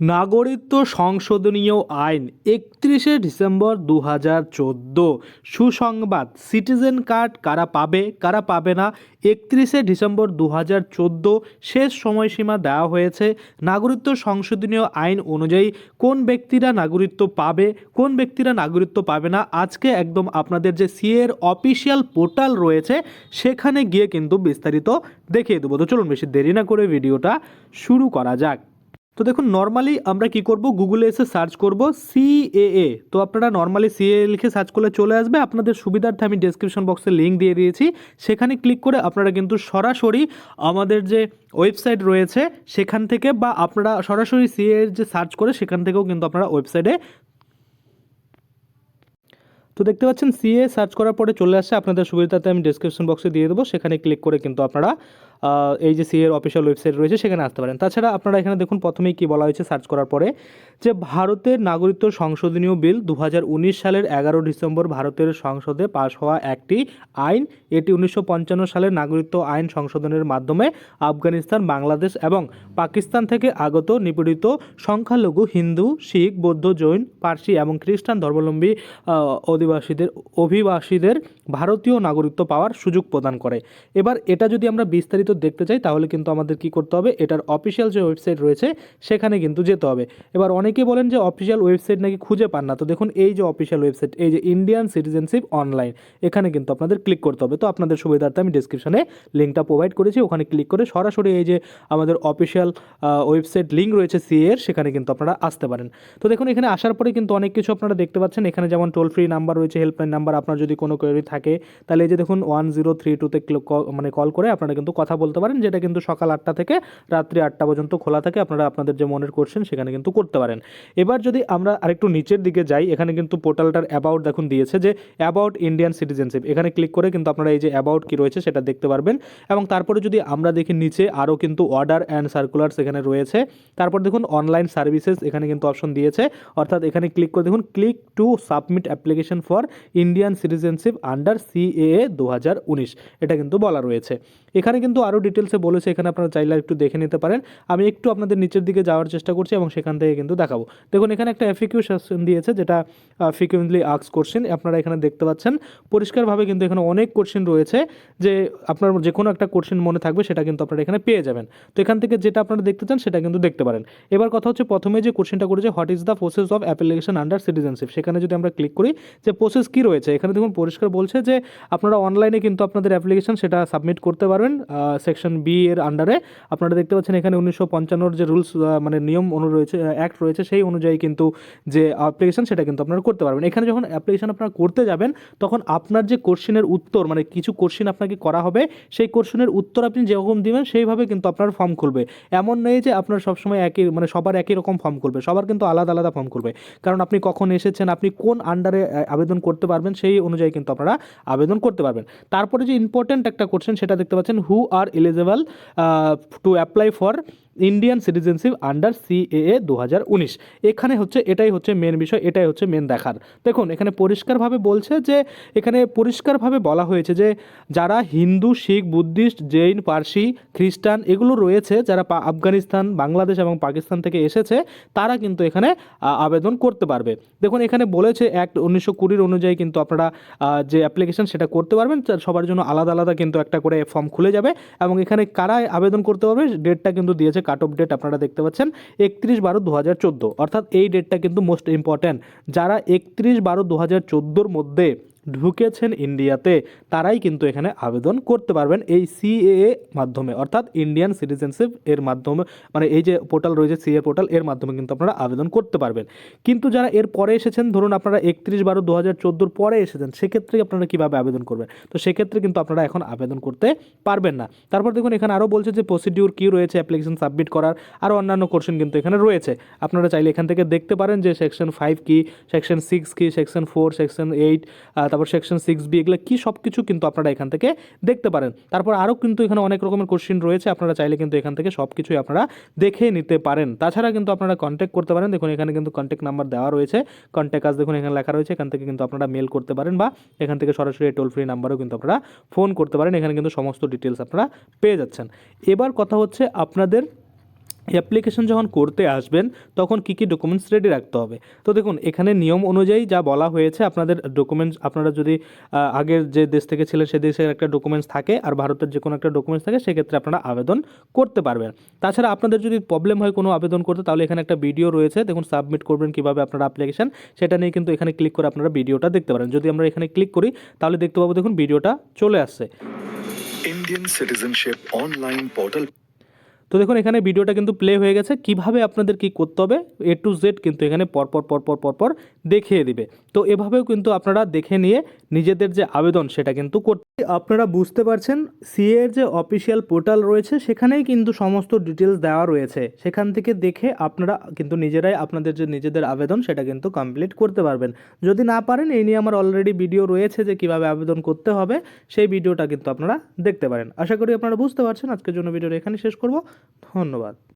নাগরিকত্ব সংশোধনীয় আইন একত্রিশে ডিসেম্বর দু হাজার চোদ্দ। সুসংবাদ, সিটিজেন কার্ড কারা পাবে কারা পাবে না? একত্রিশে ডিসেম্বর দু হাজার চোদ্দ, শেষ সময়সীমা দেওয়া হয়েছে। নাগরিকত্ব সংশোধনীয় আইন অনুযায়ী কোন ব্যক্তিরা নাগরিকত্ব পাবে, কোন ব্যক্তিরা নাগরিকত্ব পাবে না? আজকে একদম আপনাদের যে সিএর অফিসিয়াল পোর্টাল রয়েছে, সেখানে গিয়ে কিন্তু বিস্তারিত দেখিয়ে দেবো। তো চলুন বেশি দেরি না করে ভিডিওটা শুরু করা যাক। তো দেখুন নর্মালি আমরা কি করব? গুগলে এসে সার্চ করব সিএএ তো আপনারা নর্মালি সিএ লিখে সার্চ করলে চলে আসবে। আপনাদের সুবিধার্থে আমি ডেসক্রিপশন বক্সে লিঙ্ক দিয়ে দিয়েছি। সেখানে ক্লিক করে আপনারা কিন্তু সরাসরি আমাদের যে ওয়েবসাইট রয়েছে, সেখান থেকে বা আপনারা সরাসরি সিএ যে সার্চ করে, সেখান থেকেও কিন্তু আপনারা ওয়েবসাইটে তো দেখতে পাচ্ছেন সিএ সার্চ করার পরে চলে আসছে আপনাদের সুবিধাতে আমি ডেসক্রিপশন বক্সে দিয়ে দেবো। সেখানে ক্লিক করে কিন্তু আপনারা এই যে সিএর অফিসিয়াল ওয়েবসাইট রয়েছে, সেখানে আসতে পারেন। তাছাড়া আপনারা এখানে দেখুন, প্রথমেই কি বলা হয়েছে সার্চ করার পরে, যে ভারতের নাগরিকত্ব সংশোধনীয় বিল দু হাজার উনিশ সালের এগারো ডিসেম্বর ভারতের সংসদে পাশ হওয়া একটি আইন, এটি উনিশশো পঞ্চান্ন সালের নাগরিকত্ব আইন সংশোধনের মাধ্যমে আফগানিস্তান, বাংলাদেশ এবং পাকিস্তান থেকে আগত নিপীড়িত সংখ্যালঘু, হিন্দু, শিখ, বৌদ্ধ, জৈন, পার্সি এবং খ্রিস্টান ধর্মাবলম্বী অধিবাসীদের, অভিবাসীদের ভারতীয় নাগরিকত্ব পাওয়ার সুযোগ প্রদান করে। এবার এটা যদি আমরা বিস্তারিত দেখতে চাই, তাহলে কিন্তু আমাদের কি করতে হবে? এটার অফিসিয়াল যে ওয়েবসাইট রয়েছে, সেখানে কিন্তু যেতে হবে। এবার অনেকে বলেন যে অফিসিয়াল ওয়েবসাইট নাকি খুঁজে পান না। তো দেখুন, এই যে অফিসিয়াল ওয়েবসাইট এই যে ইন্ডিয়ান সিটিজেনশিপ অনলাইন এখানে কিন্তু আপনাদের ক্লিক করতে হবে। তো আপনাদের সুবিধার্থে আমি ডিসক্রিপশনে লিঙ্কটা প্রোভাইড করেছি। ওখানে ক্লিক করে সরাসরি এই যে আমাদের অফিসিয়াল ওয়েবসাইট লিঙ্ক রয়েছে সিএ এর, সেখানে কিন্তু আপনারা আসতে পারেন। তো দেখুন, এখানে আসার পরে কিন্তু অনেক কিছু আপনারা দেখতে পাচ্ছেন। এখানে যেমন টোল ফ্রি নাম্বার রয়েছে হেল্পলাইন নাম্বার আপনার যদি কোনো কোয়েরি থাকে, তাহলে এই যে দেখুন ওয়ান জিরো থ্রি টুতে মানে কল করে আপনারা কিন্তু কথা বলতে পারেন, যেটা কিন্তু সকাল আটটা থেকে রাত্রি আটটা পর্যন্ত খোলা থাকে। আপনারা আপনাদের যে মনের কোশ্চেন সেখানে কিন্তু করতে পারেন। এবার যদি আমরা আরেকটু নিচের দিকে যাই, এখানে কিন্তু পোর্টালটার অ্যাবাউট দেখুন দিয়েছে যে অ্যাবাউট ইন্ডিয়ান সিটিজেনশিপ এখানে ক্লিক করে কিন্তু আপনারা এই যে অ্যাবাউট কি রয়েছে, সেটা দেখতে পারবেন। এবং তারপরে যদি আমরা দেখি নিচে, আরও কিন্তু অর্ডার অ্যান্ড সার্কুলার এখানে রয়েছে। তারপর দেখুন অনলাইন সার্ভিসেস এখানে কিন্তু অপশন দিয়েছে। অর্থাৎ এখানে ক্লিক করে দেখুন click to submit application for Indian citizenship under CAA দু হাজার উনিশ। এটা কিন্তু বলা রয়েছে। এখানে কিন্তু আরও ডিটেলসে বলেছে, এখানে আপনারা চাইলে একটু দেখে নিতে পারেন। আমি একটু আপনাদের নিচের দিকে যাওয়ার চেষ্টা করছি এবং সেখান থেকে কিন্তু দেখাবো। দেখুন, এখানে একটা এফিকিউ সেকশন দিয়েছে, যেটা ফ্রিকুয়েন্টলি আক্স কোশ্চেন আপনারা এখানে দেখতে পাচ্ছেন, পরিষ্কারভাবে কিন্তু এখানে অনেক কোশ্চেন রয়েছে, যে আপনার যে কোনো একটা কোশ্চেন মনে থাকবে, সেটা কিন্তু আপনারা এখানে পেয়ে যাবেন। তো এখান থেকে যেটা আপনারা দেখতে চান, সেটা কিন্তু দেখতে পারেন। এবার কথা হচ্ছে, প্রথমে যে কোশ্চেনটা করেছে what is the process of application under citizenship সেখানে যদি আমরা ক্লিক করি, যে প্রসেস কী রয়েছে, এখানে দেখুন, পরিষ্কার বলছে যে, আপনারা অনলাইনে কিন্তু আপনাদের অ্যাপ্লিকেশন সেটা সাবমিট করতে পারবেন সেকশন বি এর আন্ডারে। আপনারা দেখতে পাচ্ছেন এখানে উনিশশো পঞ্চান্নর যে রুলস মানে নিয়ম অনু রয়েছে অ্যাক্ট রয়েছে, সেই অনুযায়ী কিন্তু যে অ্যাপ্লিকেশন সেটা কিন্তু আপনারা করতে পারবেন। এখানে যখন অ্যাপ্লিকেশন আপনারা করতে যাবেন, তখন আপনার যে কোশ্চেনের উত্তর মানে কিছু কোশ্চেন আপনাকে করা হবে, সেই কোশ্চেনের উত্তর আপনি যেরকম দিবেন, সেইভাবে কিন্তু আপনার ফর্ম খুলবে। এমন নেই যে আপনার সবসময় একই মানে সবার একই রকম ফর্ম খুলবে, সবার কিন্তু আলাদা আলাদা ফর্ম খুলবে। কারণ আপনি কখন এসেছেন, আপনি কোন আন্ডারে আবেদন করতে পারবেন, সেই অনুযায়ী কিন্তু আপনারা আবেদন করতে পারবেন। তারপরে যে ইম্পর্ট্যান্ট একটা কোশ্চেন সেটা দেখতে পাচ্ছেন who are eligible to apply for Indian citizenship under CAA দু হাজার উনিশ এখানে হচ্ছে, এটাই হচ্ছে মেন বিষয়, এটাই হচ্ছে মেন দেখার। দেখুন, এখানে পরিষ্কারভাবে বলছে যে, এখানে পরিষ্কারভাবে বলা হয়েছে যে, যারা হিন্দু, শিখ, বুদ্ধিস্ট, জৈন, পার্সি, খ্রিস্টান এগুলো রয়েছে, যারা আফগানিস্তান, বাংলাদেশ এবং পাকিস্তান থেকে এসেছে, তারা কিন্তু এখানে আবেদন করতে পারবে। দেখুন, এখানে বলেছে অ্যাক্ট উনিশশো কুড়ির অনুযায়ী কিন্তু আপনারা যে অ্যাপ্লিকেশন সেটা করতে পারবেন সবার জন্য আলাদা আলাদা কিন্তু একটা করে ফর্ম খুলে যাবে এবং এখানে কারা আবেদন করতে পারবে ডেটটা কিন্তু দিয়েছে কাট অফ ডেট আপনারা দেখতে পাচ্ছেন একত্রিশ বারো দু হাজার চোদ্দ। অর্থাৎ এই ডেটটা কিন্তু মোস্ট ইম্পর্ট্যান্ট যারা একত্রিশ বারো দু হাজার চোদ্দোর মধ্যে ঢুকেছেন ইন্ডিয়াতে, তারাই কিন্তু এখানে আবেদন করতে পারবেন এই সিএএ মাধ্যমে। অর্থাৎ ইন্ডিয়ান সিটিজেনশিপ এর মাধ্যমে মানে এই যে পোর্টাল রয়েছে সিএ পোর্টাল, এর মাধ্যমে কিন্তু আপনারা আবেদন করতে পারবেন। কিন্তু যারা এর পরে এসেছেন, ধরুন আপনারা একত্রিশ বারো দু হাজার চোদ্দোর পরে এসেছেন, সেক্ষেত্রে আপনারা কীভাবে আবেদন করবেন? তো সেক্ষেত্রে কিন্তু আপনারা এখন আবেদন করতে পারবেন না। তারপর দেখুন, এখানে আরও বলছে যে প্রসিডিউর কী রয়েছে অ্যাপ্লিকেশন সাবমিট করার আরও অন্যান্য কোশ্চেন কিন্তু এখানে রয়েছে। আপনারা চাইলে এখান থেকে দেখতে পারেন যে সেকশন ফাইভ কী সেকশন সিক্স কী সেকশন ফোর সেকশন এইট তারপর সেকশন সিক্স বি এগুলো কী সব কিছু কিন্তু আপনারা এখান থেকে দেখতে পারেন। তারপর আরও কিন্তু এখানে অনেক রকমের কোশ্চেন রয়েছে, আপনারা চাইলে কিন্তু এখান থেকে সব কিছুই আপনারা দেখে নিতে পারেন। তাছাড়া কিন্তু আপনারা কন্ট্যাক্ট করতে পারেন, দেখুন এখানে কিন্তু কন্ট্যাক্ট নাম্বার দেওয়া রয়েছে। কন্ট্যাক্ট আজ দেখুন এখানে লেখা রয়েছে, এখান থেকে কিন্তু আপনারা মেল করতে পারেন বা এখান থেকে সরাসরি টোল ফ্রি নাম্বারেও কিন্তু আপনারা ফোন করতে পারেন। এখানে কিন্তু সমস্ত ডিটেলস আপনারা পেয়ে যাচ্ছেন। এবার কথা হচ্ছে আপনাদের অ্যাপ্লিকেশন যখন করতে আসবেন, তখন কী কী ডকুমেন্টস রেডি রাখতে হবে? তো দেখুন, এখানে নিয়ম অনুযায়ী যা বলা হয়েছে, আপনাদের ডকুমেন্টস আপনারা যদি আগের যে দেশ থেকে ছিলেন, সে দেশের একটা ডকুমেন্টস থাকে, আর ভারতের যে কোনো একটা ডকুমেন্টস থাকে, সেক্ষেত্রে আপনারা আবেদন করতে পারবেন। তাছাড়া আপনাদের যদি প্রবলেম হয় কোনো আবেদন করতে, তাহলে এখানে একটা ভিডিও রয়েছে। দেখুন সাবমিট করবেন কীভাবে আপনারা অ্যাপ্লিকেশন সেটা নিয়ে কিন্তু এখানে ক্লিক করে আপনারা ভিডিওটা দেখতে পারেন। যদি আমরা এখানে ক্লিক করি, তাহলে দেখতে পাবো, দেখুন ভিডিওটা চলে আসছে। ইন্ডিয়ান সিটিজেনশিপ অনলাইন Portal তো দেখুন, এখানে ভিডিওটা কিন্তু প্লে হয়ে গেছে। কীভাবে আপনাদের কি করতে হবে এ টু জেড কিন্তু এখানে পরপর পরপর পরপর দেখিয়ে দিবে। তো এভাবেও কিন্তু আপনারা দেখে নিয়ে নিজেদের যে আবেদন সেটা কিন্তু করতে আপনারা বুঝতে পারছেন সিএ এর যে অফিসিয়াল পোর্টাল রয়েছে, সেখানেই কিন্তু সমস্ত ডিটেলস দেওয়া রয়েছে। সেখান থেকে দেখে আপনারা কিন্তু নিজেরাই আপনাদের যে নিজেদের আবেদন, সেটা কিন্তু কমপ্লিট করতে পারবেন। যদি না পারেন, এই নিয়ে আমার অলরেডি ভিডিও রয়েছে যে কীভাবে আবেদন করতে হবে, সেই ভিডিওটা কিন্তু আপনারা দেখতে পারেন। আশা করি আপনারা বুঝতে পারছেন। আজকের জন্য ভিডিওটা এখানে শেষ করব। ধন্যবাদ।